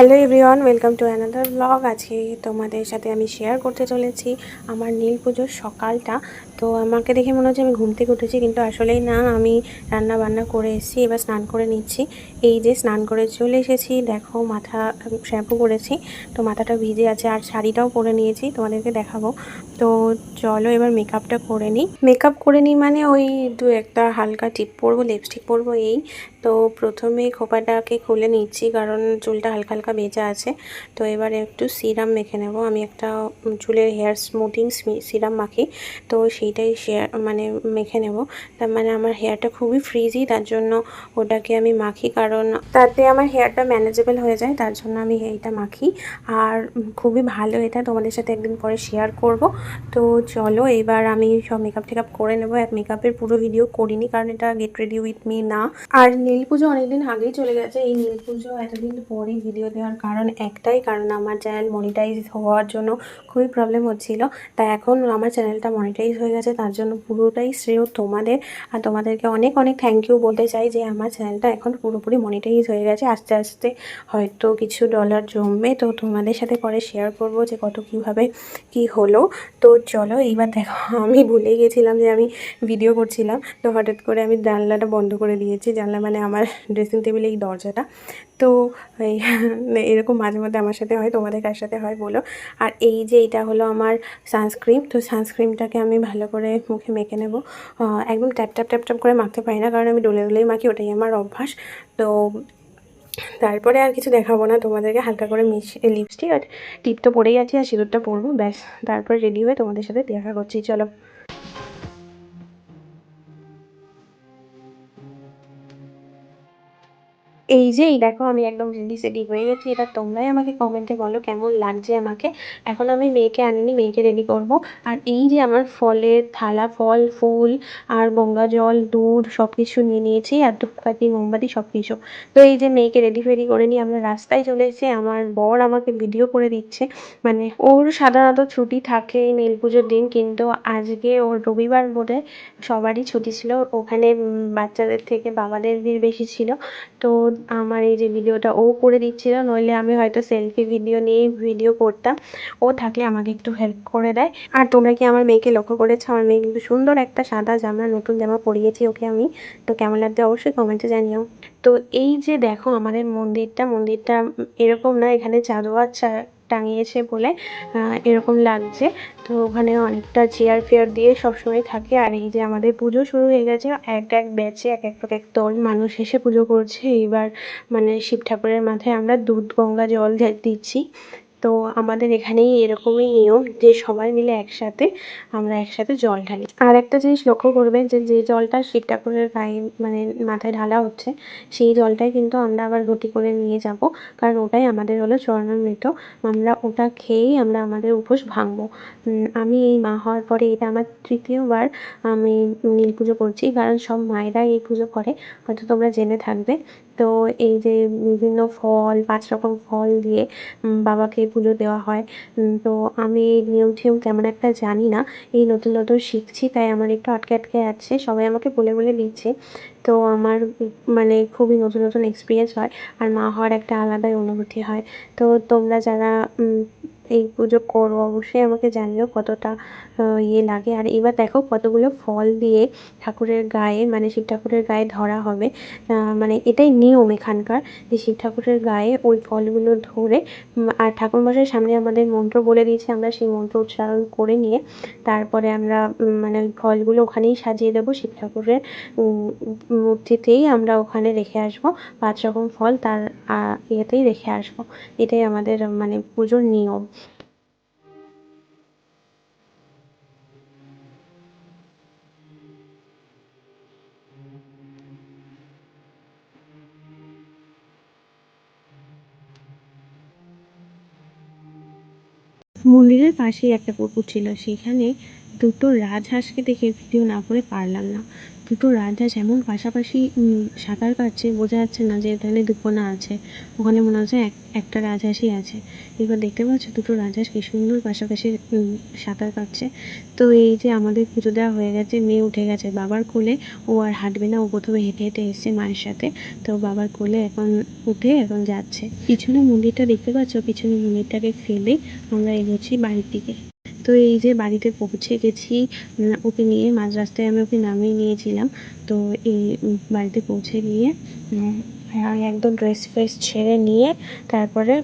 Hello everyone, welcome to another blog. আজকে তোমাদের সাথে আমি শেয়ার করতে চলেছি আমার নীল পুজোর সকালটা। তো আমাকে দেখে মনে হচ্ছে আমি ঘুম থেকে উঠেছি, কিন্তু আসলেই না, আমি রান্না বান্না করে এসেছি, এবার স্নান করে নিচ্ছি। এই যে স্নান করে চলে এসেছি, দেখো মাথা শ্যাম্পু করেছি, তো মাথাটা ভিজে আছে, আর শাড়িটাও পরে নিয়েছি, তোমাদেরকে দেখাবো। তো চলো এবার মেকআপটা করে নিই। মেকআপ করে নিই মানে ওই দু একটা হালকা টিপ পরবো লিপস্টিক পরবো, এই। তো প্রথমে খোপাটাকে খুলে নিচ্ছি, কারণ চুলটা হালকা হালকা বেঁচে আছে। তো এবারে একটু সিরাম মেখে নেব। আমি একটা চুলের হেয়ার স্মুথিং সিরাম মাখি। তো সেইটাই শেয়ার মানে মেখে নেব। তার মানে আমার হেয়ারটা খুবই ফ্রিজি তার জন্য ওটাকে আমি মাখি। কারণ তাতে আমার হেয়ারটা ম্যানেজেবল হয়ে যায়, তার জন্য আমি এইটা মাখি। আর খুবই ভালো এটা তোমাদের সাথে একদিন পরে শেয়ার করব। তো চলো, এবার আমি সব মেকআপ টেকআপ করে নেব। এক মেকআপের পুরো ভিডিও করিনি, কারণ এটা গেট রেডি উইথ মি না। আর নীল পুজো অনেকদিন আগেই চলে গেছে। এই নীল পুজো এতদিন পরে ভিডিও দেওয়ার কারণ একটাই, কারণ আমার চ্যানেল মনিটাইজ হওয়ার জন্য খুবই প্রবলেম হচ্ছিল। তাই এখন আমার চ্যানেলটা মনিটাইজ হয়ে গেছে, তার জন্য পুরোটাই শ্রেয় তোমাদের। আর তোমাদেরকে অনেক অনেক থ্যাংক ইউ বলতে চাই যে আমার চ্যানেলটা এখন পুরোপুরি মনিটাইজ হয়ে গেছে। আস্তে আস্তে হয়তো কিছু ডলার জমবে, তো তোমাদের সাথে পরে শেয়ার করব যে কত কীভাবে কি হলো। তো চলো এইবার দেখো, আমি ভুলে গেছিলাম যে আমি ভিডিও করছিলাম। তো হঠাৎ করে আমি জানলাটা বন্ধ করে দিয়েছি। জানলা মানে আমার ড্রেসিং টেবিলে এই দরজাটা। তো এরকম মাঝে মধ্যে আমার সাথে হয়, তোমাদের কার সাথে হয় বলো। আর এই যে এটা হলো আমার সানস্ক্রিন তো সানস্ক্রিনটাকে আমি ভালো করে মুখে মেখে নেব। একদম ট্যাপ ট্যাপ ট্যাপ ট্যাপ করে মাখতে পারি না, কারণ আমি ডলে ডোলেই মাখি, ওটাই আমার অভ্যাস। তো তারপরে আর কিছু দেখাবো না, তোমাদেরকে হালকা করে মিশ লিপস্টিক আর টিপ তো পরেই আছি আর সিঁদুরটা পরবো, ব্যাস। তারপরে রেডি হয়ে তোমাদের সাথে দেখা করছি, চলো। এই যে, এই দেখো, আমি একদম রেডি সেডি হয়ে গেছি। এটা তোমরাই আমাকে কমেন্টে বলো কেমন লাগছে আমাকে। এখন আমি মেয়েকে আনিনি, মেয়েকে রেডি করব। আর এই যে আমার ফলের থালা, ফল, ফুল আর গঙ্গা জল, দুধ সব কিছু নিয়ে নিয়েছি, আর ধূপকাঠি, মোমবাতি সব কিছু তো এই যে মেয়েকে রেডি ফেডি করে নিয়ে আমরা রাস্তায় চলে এসেছি। আমার বর আমাকে ভিডিও করে দিচ্ছে। মানে ওর সাধারণত ছুটি থাকে নীল পুজোর দিন, কিন্তু আজকে ওর রবিবার বলে সবারই ছুটি ছিল। ওখানে বাচ্চাদের থেকে বাবাদের বেশি ছিল। তো আমার এই যে ভিডিওটা ও করে দিচ্ছিল, নইলে আমি হয়তো সেলফি ভিডিও নিয়েই ভিডিও করতাম। ও থাকলে আমাকে একটু হেল্প করে দেয়। আর তোমরা কি আমার মেয়েকে লক্ষ্য করেছ? আমার মেয়ে কিন্তু সুন্দর একটা সাদা জামা, নতুন জামা পরিয়েছি ওকে আমি। তো কেমন লাগছে অবশ্যই কমেন্টে জানিও। তো এই যে দেখো আমাদের মন্দিরটা মন্দিরটা এরকম না, এখানে চাঁদোয়া টাঙিয়েছে বলে এরকম লাগছে। তো ওখানে অনেকটা চেয়ার ফেয়ার দিয়ে সবসময় থাকে। আর এই যে আমাদের পুজো শুরু হয়ে গেছে, এক এক ব্যাচে এক এক এক দল মানুষ এসে পুজো করছে। এইবার মানে শিব ঠাকুরের মাথায় আমরা দুধ গঙ্গা জল দিচ্ছি। তো আমাদের এখানেই এরকমই নিয়ম যে সবাই মিলে একসাথে আমরা একসাথে জল ঢালি। আর একটা জিনিস লক্ষ্য করবেন যে যে জলটা শিব ঠাকুরের গায়ে মানে মাথায় ঢালা হচ্ছে, সেই জলটাই কিন্তু আমরা আবার রুটি করে নিয়ে যাব। কারণ ওটাই আমাদের হলো চরণামৃত। আমরা ওটা খেয়েই আমরা আমাদের উপোস ভাঙবো। আমি এই মা হওয়ার পরে এটা আমার তৃতীয়বার আমি নীল পুজো করছি, কারণ সব মায়েরা এই পুজো করে। হয়তো তোমরা জেনে থাকবে। তো এই যে বিভিন্ন ফল, পাঁচ রকম ফল দিয়ে বাবাকে পুজো দেওয়া হয়। তো আমি এই নিয়ম টিয়ম তেমন একটা জানি না। এই নতুন নতুন শিখছি, তাই আমার একটু আটকে আটকে যাচ্ছে সবাই আমাকে বলে বলে দিচ্ছে। তো আমার মানে খুবই নতুন নতুন এক্সপিরিয়েন্স হয়। আর মা হওয়ার একটা আলাদাই অনুভূতি হয়। তো তোমরা যারা এই পুজো করো, অবশ্যই আমাকে জানিও কতটা ইয়ে লাগে। আর এবার দেখো কতগুলো ফল দিয়ে ঠাকুরের গায়ে মানে শিব ঠাকুরের গায়ে ধরা হবে। মানে এটাই নিয়ম এখানকার যে শিব ঠাকুরের গায়ে ওই ফলগুলো ধরে। আর ঠাকুর ঠাকুরমশাই সামনে আমাদের মন্ত্র বলে দিয়েছে, আমরা সেই মন্ত্র উচ্চারণ করে নিয়ে তারপরে আমরা মানে ওই ফলগুলো ওখানেই সাজিয়ে দেবো, শিব ঠাকুরের মূর্তিতেই আমরা ওখানে রেখে আসব। পাঁচ রকম ফল তার ইয়েতেই রেখে আসব। এটাই আমাদের মানে পুজোর নিয়ম। মন্দিরের পাশেই একটা পুকুর ছিল। সেখানে দুটো রাজহাঁসকে দেখে ভিডিও না করে পারলাম না। দুটো রাজহাঁস এমন পাশাপাশি সাঁতার কাটছে, বোঝা যাচ্ছে না যে এখানে দুপোনা আছে। ওখানে মনে হচ্ছে এক, একটা রাজহাঁসই আছে। এবার দেখতে পাচ্ছ দুটো রাজহাঁস কি সুন্দর পাশাপাশি সাঁতার কাটছে। তো এই যে আমাদের পুজো দেওয়া হয়ে গেছে, মেয়ে উঠে গেছে বাবার কোলে। ও আর হাঁটবে না, ও প্রথমে হেঁটে হেঁটে এসছে মায়ের সাথে। তো বাবার কোলে এখন উঠে এখন যাচ্ছে। পিছনে মন্দিরটা দেখতে পাচ্ছ? পিছনে মন্দিরটাকে ফেলে আমরা এগোচ্ছি বাড়ির দিকে। তো এই যে বাড়িতে পৌঁছে গেছি ওকে নিয়ে মাঝ রাস্তায় আমি ওকে নামিয়ে নিয়েছিলাম। তো এই বাড়িতে পৌঁছে গিয়ে আমি একদম ড্রেস ফ্রেস ছেড়ে নিয়ে তারপরে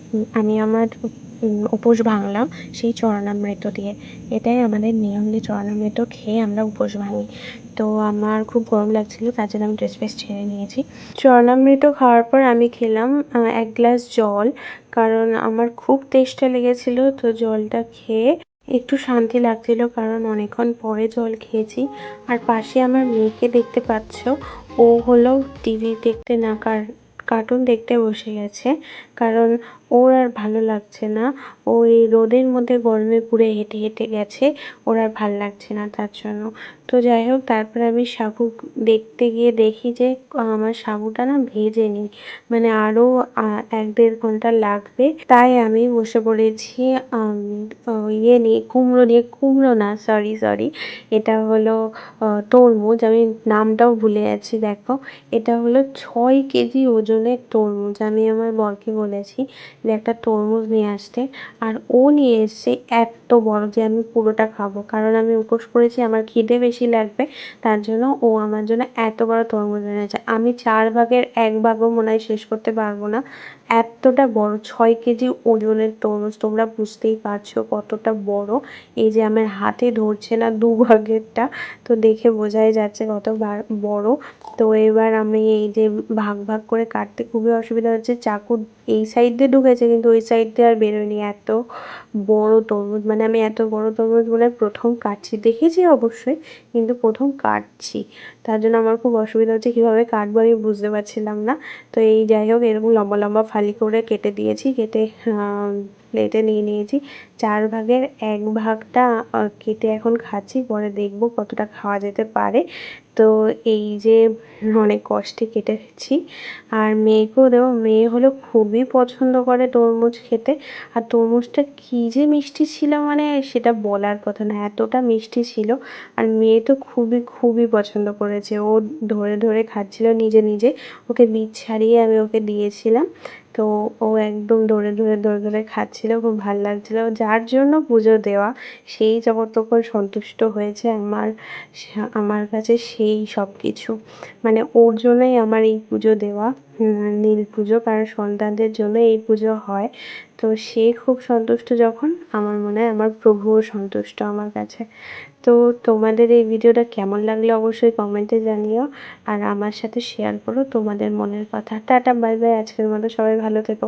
আমি আমার উপোস ভাঙলাম সেই চরণামৃত দিয়ে। এটাই আমাদের নিয়ম যে চরণামৃত খেয়ে আমরা উপোস ভাঙি। তো আমার খুব গরম লাগছিল, তার জন্য আমি ড্রেস ফ্রেস ছেড়ে নিয়েছি। চরণামৃত খাওয়ার পর আমি খেলাম এক গ্লাস জল, কারণ আমার খুব তেষ্টা লেগেছিল, তো জলটা খেয়ে একটু শান্তি লাগছিল কারণ অনেকক্ষণ পরে জল খেয়েছি। আর পাশে আমার মেয়েকে দেখতে পাচ্ছ, ও হলো টিভি দেখতে না, কার কার্টুন দেখতে বসে গেছে। কারণ ওর আর ভালো লাগছে না। ও এই রোদের মধ্যে গরমে পুড়ে হেঁটে হেঁটে গেছে, ওর আর ভালো লাগছে না তার জন্য। তো যাই হোক, তারপরে আমি সাবু দেখতে গিয়ে দেখি যে, আমার সাবুটা না ভেজে নি মানে আরও এক দেড় ঘণ্টা লাগবে। তাই আমি বসে পড়েছি ইয়ে নিয়ে, কুমড়ো নিয়ে, কুমড়ো না সরি সরি এটা হলো তরমুজ। আমি নামটাও ভুলে যাচ্ছি দেখো। এটা হলো ছয় কেজি ওজনের তরমুজ। আমি আমার বরকে বলেছি যে, একটা তরমুজ নিয়ে আসতে। আর ও নিয়ে এসছে এত বড় যে, আমি পুরোটা খাব। কারণ আমি উপোস করেছি, আমার খিদে বেশি। লাগবে, তার জন্য ও আমার জন্য এত বড় তরমুজ এনেছে। আমি চার ভাগের এক ভাগও মনে হয় শেষ করতে পারব না। এতটা বড়, ছয় কেজি ওজনের তরমুজ, তোমরা বুঝতেই পারছ কতটা বড়। এই যে আমার হাতে ধরছে না দু ভাগেরটা, তো দেখে বোঝাই যাচ্ছে কত বড়। তো এবার আমি এই যে ভাগ ভাগ করে কাটতে খুবই অসুবিধা হচ্ছে। চাকু এই সাইড দিয়ে ঢুকেছে, কিন্তু ওই সাইড দিয়ে আর বেরোয়নি। এত বড় তরমুজ মানে আমি এত বড় তরমুজ বলে প্রথম কাটছি। দেখেছি অবশ্যই, কিন্তু প্রথম কাটছি। তার জন্য আমার খুব অসুবিধা হচ্ছে, কীভাবে কাটবো আমি বুঝতে পারছিলাম না। তো এই যাই হোক, এরকম লম্বা লম্বা ফালি করে কেটে দিয়েছি, কেটে প্লেটে নিয়ে নিয়েছি। চার ভাগের এক ভাগটা কেটে এখন খাচ্ছি, পরে দেখব কতটা খাওয়া যেতে পারে। তো এই যে অনেক কষ্টে কেটেছি। আর মেয়েকেও দেবো, মেয়ে হলো খুবই পছন্দ করে তরমুজ খেতে। আর তরমুজটা কী যে মিষ্টি ছিল মানে সেটা বলার কথা না, এতটা মিষ্টি ছিল। আর মেয়ে তো খুবই খুবই পছন্দ করেছে। ও ধরে ধরে খাচ্ছিল নিজে নিজে। ওকে বীজ ছাড়িয়ে আমি ওকে দিয়েছিলাম। তো ও একদম ধরে ধরে দৌড়ে ধরে খাচ্ছিল, খুব ভালো লাগছিল। যার জন্য পুজো দেওয়া, সেই যতক্ষণ সন্তুষ্ট হয়েছে আমার আমার কাছে সেই সব কিছু মানে ওর জন্যই আমার এই পুজো দেওয়া। নীল পুজো কারণ সন্তানদের জন্য এই পুজো হয়। তো সে খুব সন্তুষ্ট যখন, আমার মনে হয় আমার প্রভুও সন্তুষ্ট আমার কাছে। তো তোমাদের এই ভিডিওটা কেমন লাগল অবশ্যই কমেন্টে জানিও। আর আমার সাথে শেয়ার করো তোমাদের মনের কথা। টাটা বাই বাই আজকের মতো সবাই ভালো থেকো।